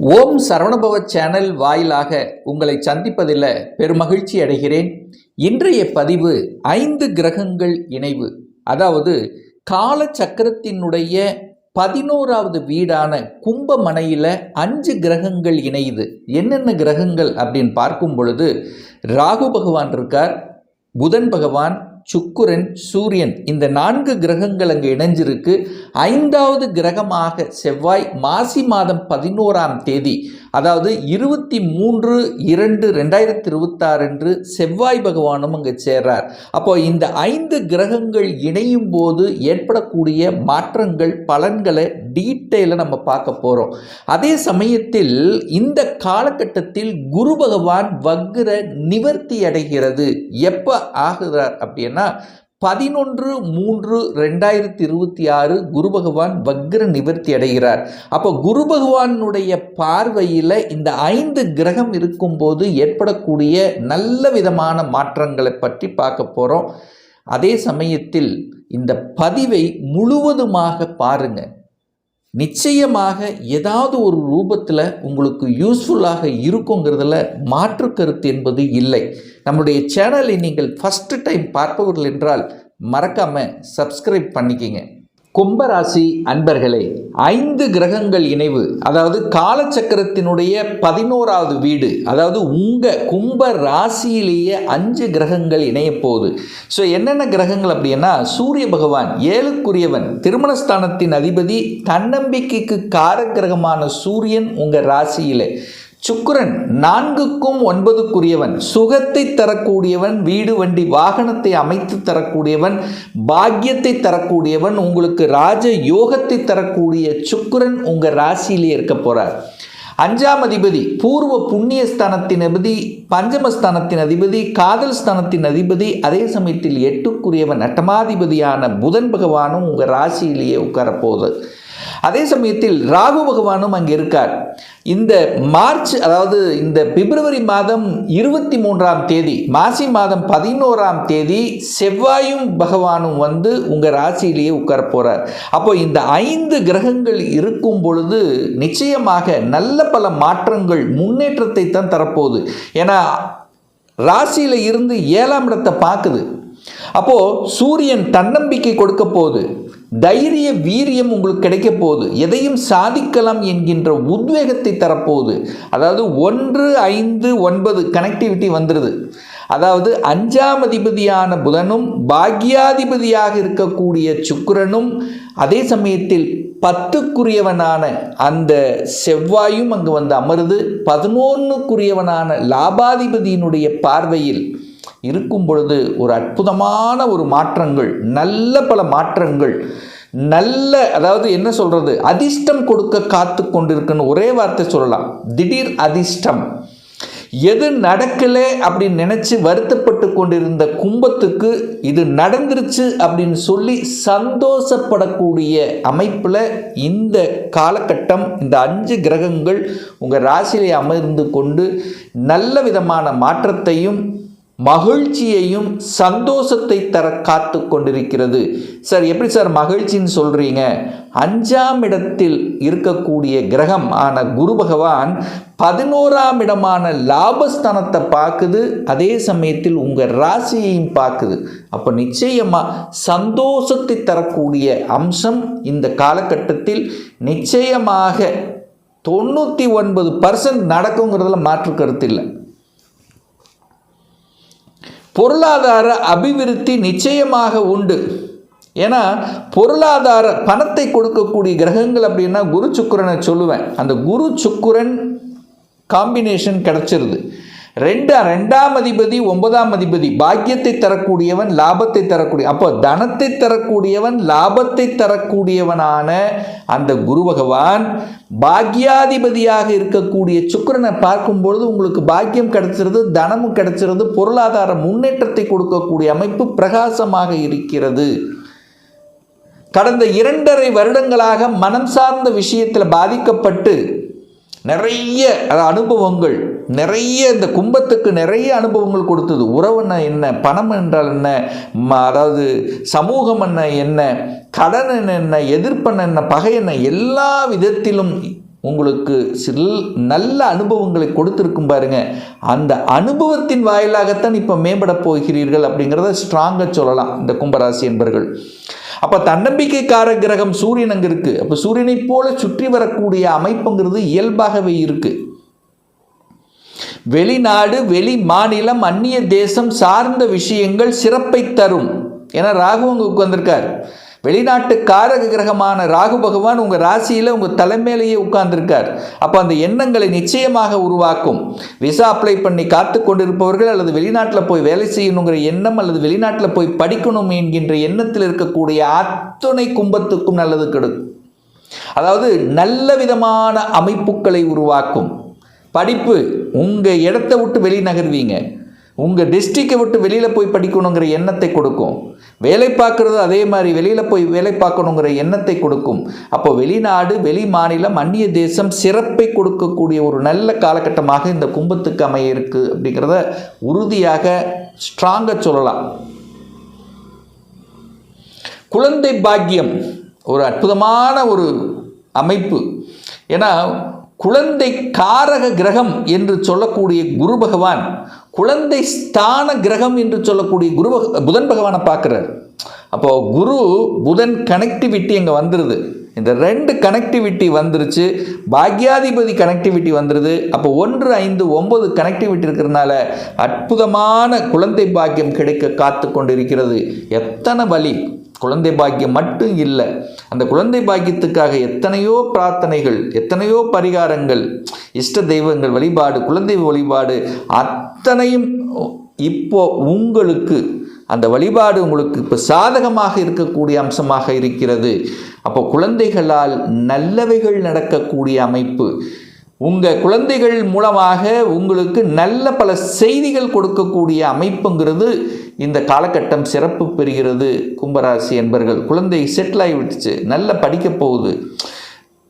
ஓம் Saravanabhava channel வாயிலாக உங்களை சந்திப்பதில் பெருமகிழ்ச்சி அடைகிறேன். இன்றைய பதிவு ஐந்து கிரகங்கள் இணைவு. அதாவது கால சக்கரத்தினுடைய பதினோராவது வீடான கும்பமனையில் அஞ்சு கிரகங்கள் இணையுது. என்னென்ன கிரகங்கள் அப்படின்னு பார்க்கும் பொழுது ராகு பகவான் இருக்கார் புதன் பகவான் சுக்குரன் சூரியன் இந்த நான்கு கிரகங்கள் அங்கே இணைஞ்சிருக்கு. ஐந்தாவது கிரகமாக செவ்வாய் மாசி மாதம் பதினோராம் தேதி அதாவது இருபத்தி மூன்று இரண்டு ரெண்டாயிரத்தி இருபத்தாறு அன்று செவ்வாய் பகவானும் அங்கே சேர்றார். அப்போ இந்த ஐந்து கிரகங்கள் இணையும் போது ஏற்படக்கூடிய மாற்றங்கள் பலன்களை டீட்டெயிலாக நம்ம பார்க்க போகிறோம் அதே சமயத்தில் இந்த காலகட்டத்தில் குரு பகவான் வக்ர நிவர்த்தி அடைகிறது. எப்போ ஆகுறார் அப்படின்னா பதினொன்று மூன்று ரெண்டாயிரத்தி இருபத்தி ஆறு குரு பகவான் வக்ர நிவர்த்தி அடைகிறார். அப்போ குரு பகவானுடைய பார்வையில் இந்த ஐந்து கிரகம் இருக்கும்போது ஏற்படக்கூடிய நல்ல விதமான மாற்றங்களை பற்றி பார்க்க போகிறோம் அதே சமயத்தில் இந்த பதிவை முழுவதுமாக பாருங்கள் நிச்சயமாக ஏதாவது ஒரு ரூபத்தில் உங்களுக்கு யூஸ்ஃபுல்லாக இருக்குங்கிறதுல மாற்று கருத்து என்பது இல்லை. நம்முடைய சேனலை நீங்கள் ஃபஸ்ட்டு டைம் பார்ப்பவர்கள் என்றால் மறக்காமல் சப்ஸ்கிரைப் பண்ணிக்கிங்க. கும்பராசி அன்பர்களே ஐந்து கிரகங்கள் இணைவு அதாவது காலச்சக்கரத்தினுடைய பதினோராவது வீடு அதாவது உங்கள் கும்ப ராசியிலேயே அஞ்சு கிரகங்கள் இணைய போகுது. ஸோ என்னென்ன கிரகங்கள் அப்படின்னா சூரிய பகவான் ஏழுக்குரியவன் திருமணஸ்தானத்தின் அதிபதி தன்னம்பிக்கைக்கு காரகிரகமான சூரியன் உங்கள் ராசியிலே. சுக்கரன் நான்குக்கும் ஒன்பதுக்குரியவன் சுகத்தை தரக்கூடியவன் வீடு வண்டி வாகனத்தை அமைத்து தரக்கூடியவன் பாக்கியத்தை தரக்கூடியவன் உங்களுக்கு ராஜ யோகத்தை தரக்கூடிய சுக்கரன் உங்கள் ராசியிலே இருக்க போகிறார் அஞ்சாம் அதிபதி பூர்வ புண்ணிய ஸ்தானத்தின் அதிபதி பஞ்சமஸ்தானத்தின் அதிபதி காதல் ஸ்தானத்தின் அதிபதி அதே சமயத்தில் எட்டுக்குரியவன் அட்டமாதிபதியான புதன் பகவானும் உங்கள் ராசியிலேயே உட்காரப்போகுது அதே சமயத்தில் ராகு பகவானும் அங்கே இருக்கார். இந்த மார்ச் அதாவது இந்த பிப்ரவரி மாதம் இருபத்தி மூன்றாம் தேதி மாசி மாதம் பதினோராம் தேதி செவ்வாயும் பகவானும் வந்து உங்கள் ராசியிலேயே உட்கார போகிறார் அப்போ இந்த ஐந்து கிரகங்கள் இருக்கும் பொழுது நிச்சயமாக நல்ல பல மாற்றங்கள் முன்னேற்றத்தை தான் தரப்போகுது. ஏன்னா ராசியில் இருந்து ஏழாம் இடத்தை பார்க்குது. அப்போது சூரியன் தன்னம்பிக்கை கொடுக்க போகுது. தைரிய வீரியம் உங்களுக்கு கிடைக்க போகுது. எதையும் சாதிக்கலாம் என்கின்ற உத்வேகத்தை தரப்போகுது. அதாவது ஒன்று ஐந்து ஒன்பது கனெக்டிவிட்டி வந்துடுது அதாவது அஞ்சாம் அதிபதியான புதனும் பாக்யாதிபதியாக இருக்கக்கூடிய சுக்கரனும் அதே சமயத்தில் பத்துக்குரியவனான அந்த செவ்வாயும் அங்கு வந்து அமருது. பதினொன்றுக்குரியவனான லாபாதிபதியினுடைய பார்வையில் இருக்கும் பொழுது ஒரு அற்புதமான ஒரு மாற்றங்கள் நல்ல பல மாற்றங்கள் நல்ல அதாவது என்ன சொல்கிறது அதிர்ஷ்டம் கொடுக்க காத்து கொண்டிருக்குன்னு ஒரே வார்த்தை சொல்லலாம். திடீர் அதிர்ஷ்டம். எது நடக்கலை அப்படின்னு நினச்சி வருத்தப்பட்டு கொண்டிருந்த கும்பத்துக்கு இது நடந்துருச்சு அப்படின்னு சொல்லி சந்தோஷப்படக்கூடிய அமைப்பில் இந்த காலகட்டம் இந்த அஞ்சு கிரகங்கள் உங்கள் ராசியிலே அமர்ந்து கொண்டு நல்ல விதமான மாற்றத்தையும் மகிழ்ச்சியையும் சந்தோஷத்தை தர காத்து கொண்டிருக்கிறது சார் எப்படி சார் மகிழ்ச்சின்னு சொல்கிறீங்க அஞ்சாம் இடத்தில் இருக்கக்கூடிய கிரகம் ஆன குரு பகவான் பதினோராம் இடமான லாபஸ்தானத்தை பார்க்குது. அதே சமயத்தில் உங்கள் ராசியையும் பார்க்குது. அப்போ நிச்சயமாக சந்தோஷத்தை தரக்கூடிய அம்சம் இந்த காலகட்டத்தில் நிச்சயமாக தொண்ணூற்றி ஒன்பது பர்சன்ட் நடக்குங்கிறதுல மாற்று கருத்து இல்லை. பொருளாதார அபிவிருத்தி நிச்சயமாக உண்டு. ஏன்னா பொருளாதார பணத்தை கொடுக்கக்கூடிய கிரகங்கள் அப்படின்னா குரு சுக்குரனை சொல்லுவேன். அந்த குரு சுக்குரன் காம்பினேஷன் கிடச்சிருது. ரெண்டு ரெண்டாம் அதிபதி ஒன்பதாம் அதிபதி. பாக்கியத்தை தரக்கூடியவன் லாபத்தை தரக்கூடிய அப்போ தனத்தை தரக்கூடியவன் லாபத்தை தரக்கூடியவனான அந்த குரு பகவான் பாக்கியாதிபதியாக இருக்கக்கூடிய சுக்கரனை பார்க்கும்பொழுது உங்களுக்கு பாக்கியம் கிடைச்சிருது தனமும் கிடைச்சிருது பொருளாதார முன்னேற்றத்தை கொடுக்கக்கூடிய அமைப்பு பிரகாசமாக இருக்கிறது. கடந்த இரண்டரை வருடங்களாக மனம் சார்ந்த விஷயத்தில் பாதிக்கப்பட்டு நிறைய அனுபவங்கள் நிறைய இந்த கும்பத்துக்கு நிறைய அனுபவங்கள் கொடுத்தது. உறவுன்னா என்ன பணம் என்றால் என்ன அதாவது சமூகம் என்ன என்ன கடன் என்ன எதிர்ப்பன என்ன பகை என்ன எல்லா விதத்திலும் உங்களுக்கு சில் நல்ல அனுபவங்களை கொடுத்துருக்கும் பாருங்க. அந்த அனுபவத்தின் வாயிலாகத்தான் இப்போ மேம்பட போகிறீர்கள் அப்படிங்கிறத ஸ்ட்ராங்காக சொல்லலாம் இந்த கும்பராசி என்பர்கள். அப்போ தன்னம்பிக்கைக்கார கிரகம் சூரியன் அங்கே இருக்குது அப்போ சூரியனைப் போல சுற்றி வரக்கூடிய அமைப்புங்கிறது இயல்பாகவே இருக்குது வெளிநாடு வெளி மாநிலம் அந்நிய தேசம் சார்ந்த விஷயங்கள் சிறப்பை தரும். ஏன்னா ராகு அங்கே உட்காந்துருக்கார் வெளிநாட்டு காரக கிரகமான ராகு பகவான் உங்கள் ராசியில் உங்கள் தலைமையிலேயே உட்கார்ந்துருக்கார். அப்போ அந்த எண்ணங்களை நிச்சயமாக உருவாக்கும். விசா அப்ளை பண்ணி காத்து கொண்டிருப்பவர்கள் அல்லது வெளிநாட்டில் போய் வேலை செய்யணுங்கிற எண்ணம் அல்லது வெளிநாட்டில் போய் படிக்கணும் என்கின்ற எண்ணத்தில் இருக்கக்கூடிய அத்துணை கும்பத்துக்கும் நல்லது கெடுக்கும் அதாவது நல்ல விதமான அமைப்புகளை உருவாக்கும். படிப்பு உங்கள் இடத்த விட்டு வெளிநகர்வீங்க. உங்கள் டிஸ்ட்ரிக்டை விட்டு வெளியில் போய் படிக்கணுங்கிற எண்ணத்தை கொடுக்கும். வேலை பார்க்குறது அதே மாதிரி வெளியில் போய் வேலை பார்க்கணுங்கிற எண்ணத்தை கொடுக்கும். அப்போ வெளிநாடு வெளி மாநிலம் அந்நிய தேசம் சிறப்பை கொடுக்கக்கூடிய ஒரு நல்ல காலகட்டமாக இந்த கும்பத்துக்கு அமைய இருக்கு அப்படிங்கிறத உறுதியாக ஸ்ட்ராங்காக சொல்லலாம். குழந்தை பாக்கியம் ஒரு அற்புதமான ஒரு அமைப்பு. ஏன்னா குழந்தை காரக கிரகம் என்று சொல்லக்கூடிய குரு பகவான் குழந்தை ஸ்தான கிரகம் என்று சொல்லக்கூடிய குரு புதன் பகவானை பார்க்குறார். அப்போ குரு புதன் கனெக்டிவிட்டி அங்கே வந்துடுது இந்த ரெண்டு கனெக்டிவிட்டி வந்துருச்சு. பாக்யாதிபதி கனெக்டிவிட்டி வந்துடுது அப்போ ஒன்று ஐந்து ஒம்பது கனெக்டிவிட்டி இருக்கிறதுனால அற்புதமான குழந்தை பாக்கியம் கிடைக்க காத்து கொண்டிருக்கிறது. எத்தனை வழி குழந்தை பாக்கியம் மட்டும் இல்லை அந்த குழந்தை பாக்கியத்துக்காக எத்தனையோ பிரார்த்தனைகள் எத்தனையோ பரிகாரங்கள் இஷ்ட தெய்வங்கள் வழிபாடு குழந்தை வழிபாடு அத்தனையும் இப்போ உங்களுக்கு அந்த வழிபாடு உங்களுக்கு இப்போ சாதகமாக இருக்கக்கூடிய அம்சமாக இருக்கிறது. அப்போ குழந்தைகளால் நல்லவைகள் நடக்கக்கூடிய அமைப்பு உங்கள் குழந்தைகள் மூலமாக உங்களுக்கு நல்ல பல செய்திகள் கொடுக்கக்கூடிய அமைப்புங்கிறது இந்த காலகட்டம் சிறப்பு பெறுகிறது. கும்பராசி என்பர்கள் குழந்தை செட்டில் ஆகிவிட்டுச்சு நல்லா படிக்க போகுது.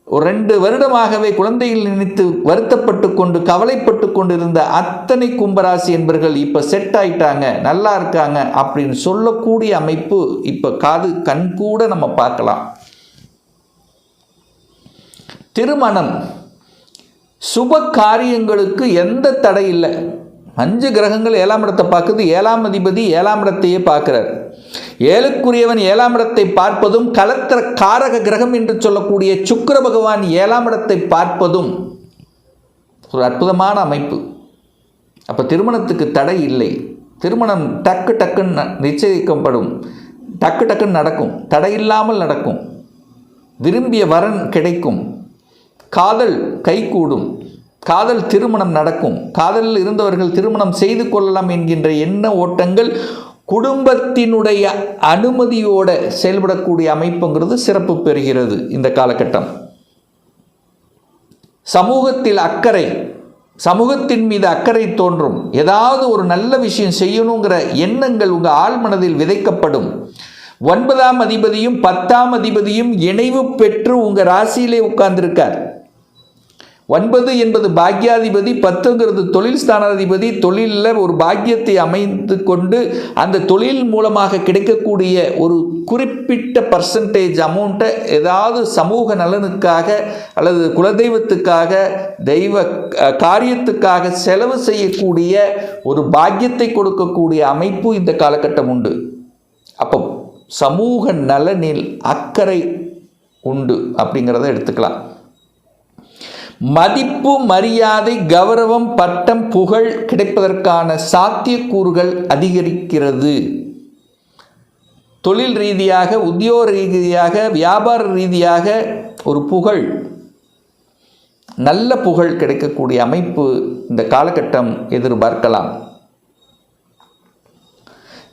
ஒரு ரெண்டு வருடமாகவே குழந்தைகள் நினைத்து வருத்தப்பட்டு கொண்டு கவலைப்பட்டு கொண்டிருந்த அத்தனை கும்பராசி என்பர்கள் இப்போ செட் ஆயிட்டாங்க நல்லா இருக்காங்க அப்படின்னு சொல்லக்கூடிய அமைப்பு இப்போ காது கண் கூட நம்ம பார்க்கலாம். திருமணம். சுப காரியங்களுக்கு எந்த தடை இல்லை. அஞ்சு கிரகங்கள் ஏழாம் இடத்தை பார்க்குது. ஏழாம் அதிபதி ஏழாம் இடத்தையே பார்க்கிறார். ஏழுக்குரியவன் ஏழாம் இடத்தை பார்ப்பதும் கலத்திர காரக கிரகம் என்று சொல்லக்கூடிய சுக்கர பகவான் ஏழாம் இடத்தை பார்ப்பதும் ஒரு அற்புதமான அமைப்பு. அப்போ திருமணத்துக்கு தடை இல்லை. திருமணம் டக்கு டக்குன்னு நிச்சயிக்கப்படும். டக்கு டக்குன்னு நடக்கும். தடை இல்லாமல் நடக்கும். விரும்பிய வரன் கிடைக்கும். காதல் கைகூடும். காதல் திருமணம் நடக்கும். காதலில் இருந்தவர்கள் திருமணம் செய்து கொள்ளலாம் என்கின்ற எண்ண ஓட்டங்கள் குடும்பத்தினுடைய அனுமதியோட செயல்படக்கூடிய அமைப்புங்கிறது சிறப்பு பெறுகிறது இந்த காலகட்டம். சமூகத்தில் அக்கறை சமூகத்தின் மீது அக்கறை தோன்றும். ஏதாவது ஒரு நல்ல விஷயம் செய்யணுங்கிற எண்ணங்கள் உங்கள் ஆழ்மனதில் விதைக்கப்படும். ஒன்பதாம் அதிபதியும் பத்தாம் அதிபதியும் இணைவு பெற்று உங்கள் ராசியிலே உட்கார்ந்திருக்கார். ஒன்பது என்பது பாக்யாதிபதி பத்துங்கிறது தொழில் ஸ்தானாதிபதி. தொழிலில் ஒரு பாக்கியத்தை அமைந்து கொண்டு அந்த தொழில் மூலமாக கிடைக்கக்கூடிய ஒரு குறிப்பிட்ட பர்சன்டேஜ் அமௌண்ட்டை ஏதாவது சமூக நலனுக்காக அல்லது குலதெய்வத்துக்காக தெய்வ காரியத்துக்காக செலவு செய்யக்கூடிய ஒரு பாக்கியத்தை கொடுக்கக்கூடிய அமைப்பு இந்த காலகட்டம் உண்டு. அப்போ சமூக நலனில் அக்கறை உண்டு அப்படிங்கிறத எடுத்துக்கலாம். மதிப்பு மரியாதை கௌரவம் பட்டம் புகழ் கிடைப்பதற்கான சாத்தியக்கூறுகள் அதிகரிக்கிறது. தொழில் ரீதியாக உத்தியோக ரீதியாக வியாபார ரீதியாக ஒரு புகழ் நல்ல புகழ் கிடைக்கக்கூடிய அமைப்பு இந்த காலகட்டம் எதிர்பார்க்கலாம்.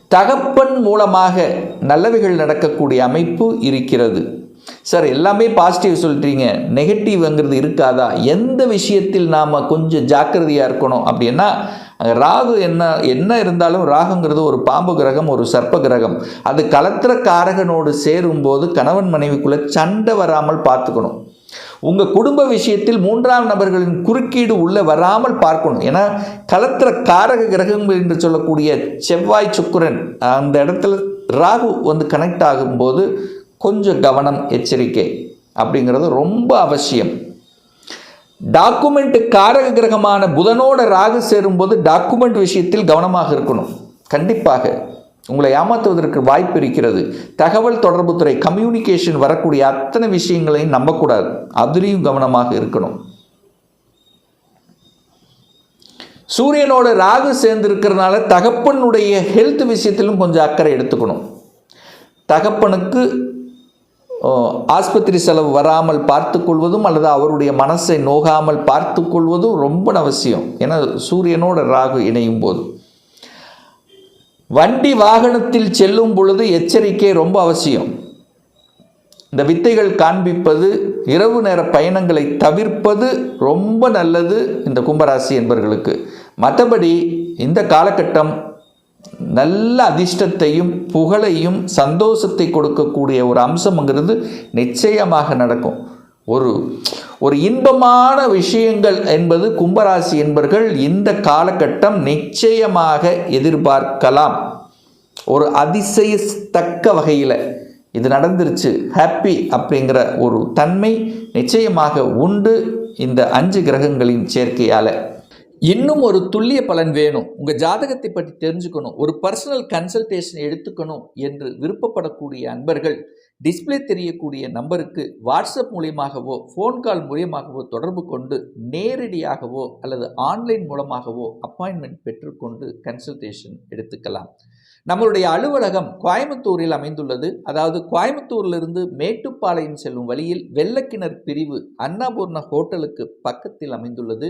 தகப்பன் மூலமாக நல்லவைகள் நடக்கக்கூடிய அமைப்பு இருக்கிறது. சார் எல்லாமே பாசிட்டிவ் சொல்கிறீங்க நெகட்டிவ்ங்கிறது இருக்காதா? எந்த விஷயத்தில் நாம் கொஞ்சம் ஜாக்கிரதையாக இருக்கணும் அப்படின்னா ராகு என்ன என்ன இருந்தாலும் ராகுங்கிறது ஒரு பாம்பு கிரகம் ஒரு சர்ப்ப கிரகம். அது கலத்திர காரகனோடு சேரும்போது கணவன் மனைவிக்குள்ளே சண்டை வராமல் பார்த்துக்கணும். உங்கள் குடும்ப விஷயத்தில் மூன்றாம் நபர்களின் குறுக்கீடு உள்ளே வராமல் பார்க்கணும். ஏன்னா கலத்திர காரக கிரகங்கள் என்று சொல்லக்கூடிய செவ்வாய் சுக்கிரன் அந்த இடத்துல ராகு வந்து கனெக்ட் ஆகும்போது கொஞ்சம் கவனம் எச்சரிக்கை அப்படிங்கிறது ரொம்ப அவசியம். டாக்குமெண்ட் காரக கிரகமான புதனோட ராகு சேரும்போது டாக்குமெண்ட் விஷயத்தில் கவனமாக இருக்கணும். கண்டிப்பாக. உங்களை ஏமாற்றுவதற்கு வாய்ப்பு இருக்கிறது. தகவல் தொடர்புத்துறை கம்யூனிகேஷன் வரக்கூடிய அத்தனை விஷயங்களையும் நம்பக்கூடாது. அதுலேயும் கவனமாக இருக்கணும். சூரியனோட ராகு சேர்ந்து இருக்கிறதுனால தகப்பனுடைய ஹெல்த் விஷயத்திலும் கொஞ்சம் அக்கறை எடுத்துக்கணும். தகப்பனுக்கு ஆஸ்பத்திரி செலவு வராமல் பார்த்துக்கொள்வதும் அல்லது அவருடைய மனசை நோகாமல் பார்த்துக்கொள்வதும் ரொம்ப அவசியம். ஏன்னா சூரியனோட ராகு இணையும் போது. வண்டி வாகனத்தில் செல்லும் பொழுது எச்சரிக்கை ரொம்ப அவசியம். இந்த வித்தைகள் காண்பிப்பது இரவு நேர பயணங்களை தவிர்ப்பது ரொம்ப நல்லது இந்த கும்பராசி என்பவர்களுக்கு மற்றபடி இந்த காலகட்டம் நல்ல அதிர்ஷ்டத்தையும் புகழையும் சந்தோஷத்தை கொடுக்கக்கூடிய ஒரு அம்சம்ங்கிறது நிச்சயமாக நடக்கும். ஒரு ஒரு இன்பமான விஷயங்கள் என்பது கும்பராசி என்பர்கள் இந்த காலகட்டம் நிச்சயமாக எதிர்பார்க்கலாம். ஒரு அதிசயத்தக்க வகையில் இது நடந்துருச்சு. ஹாப்பி அப்படிங்கிற ஒரு தன்மை நிச்சயமாக உண்டு இந்த அஞ்சு கிரகங்களின் சேர்க்கையால். இன்னும் ஒரு துல்லிய பலன் வேணும். உங்கள் ஜாதகத்தை பற்றி தெரிஞ்சுக்கணும். ஒரு பர்சனல் கன்சல்டேஷன் எடுத்துக்கணும் என்று விருப்பப்படக்கூடிய அன்பர்கள் டிஸ்பிளே தெரியக்கூடிய நம்பருக்கு வாட்ஸ்அப் மூலியமாகவோ ஃபோன் கால் மூலியமாகவோ தொடர்பு கொண்டு நேரடியாகவோ அல்லது ஆன்லைன் மூலமாகவோ அப்பாயின்மெண்ட் பெற்றுக்கொண்டு கன்சல்டேஷன் எடுத்துக்கலாம். நம்மளுடைய அலுவலகம் கோயம்புத்தூரில் அமைந்துள்ளது. அதாவது கோயம்புத்தூரிலிருந்து மேட்டுப்பாளையம் செல்லும் வழியில் வெள்ளக்கிணர் பிரிவு அன்னபூர்ண ஹோட்டலுக்கு பக்கத்தில் அமைந்துள்ளது.